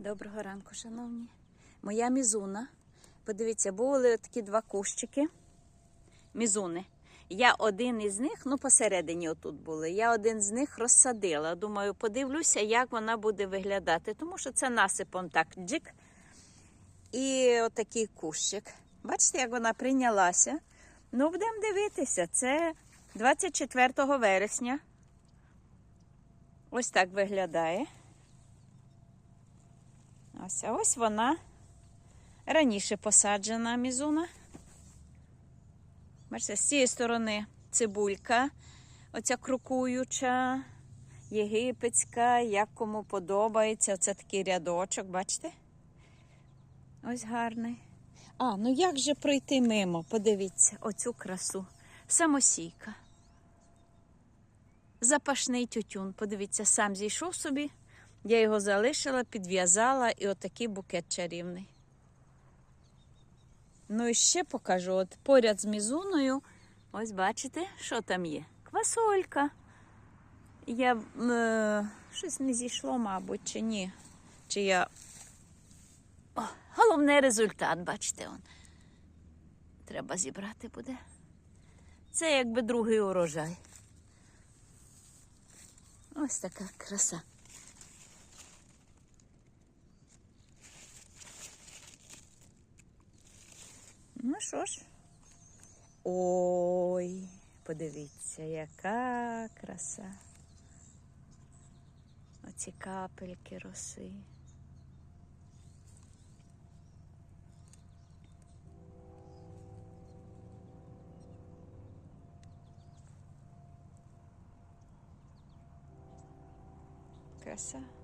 Доброго ранку, шановні. Моя мізуна. Подивіться, були такі два кущики. Мізуни. Я один із них, ну посередині отут були. Я один з них розсадила. Думаю, подивлюся, як вона буде виглядати. Тому що це насипом так джик. І отакий кущик. Бачите, як вона прийнялася. Ну, будемо дивитися. Це 24 вересня. Ось так виглядає. Ось, а ось вона раніше посаджена мізуна. Бачите, з цієї сторони цибулька, оця крокуюча, єгипетська, як кому подобається. Оце такий рядочок, бачите? Ось гарний. А, ну як же пройти мимо? Подивіться, оцю красу. Самосійка. Запашний тютюн. Подивіться, сам зійшов собі. Я його залишила, підв'язала і отакий букет чарівний. Ну і ще покажу, от поряд з мізуною, ось бачите, що там є? Квасолька. Я е, щось не зійшло, мабуть, чи ні. Чи я. О, головний результат, бачите, он. Треба зібрати буде. Це якби другий урожай. Ось така краса. Ну що ж. Ой, подивіться, яка краса. Оці капельки роси. Краса.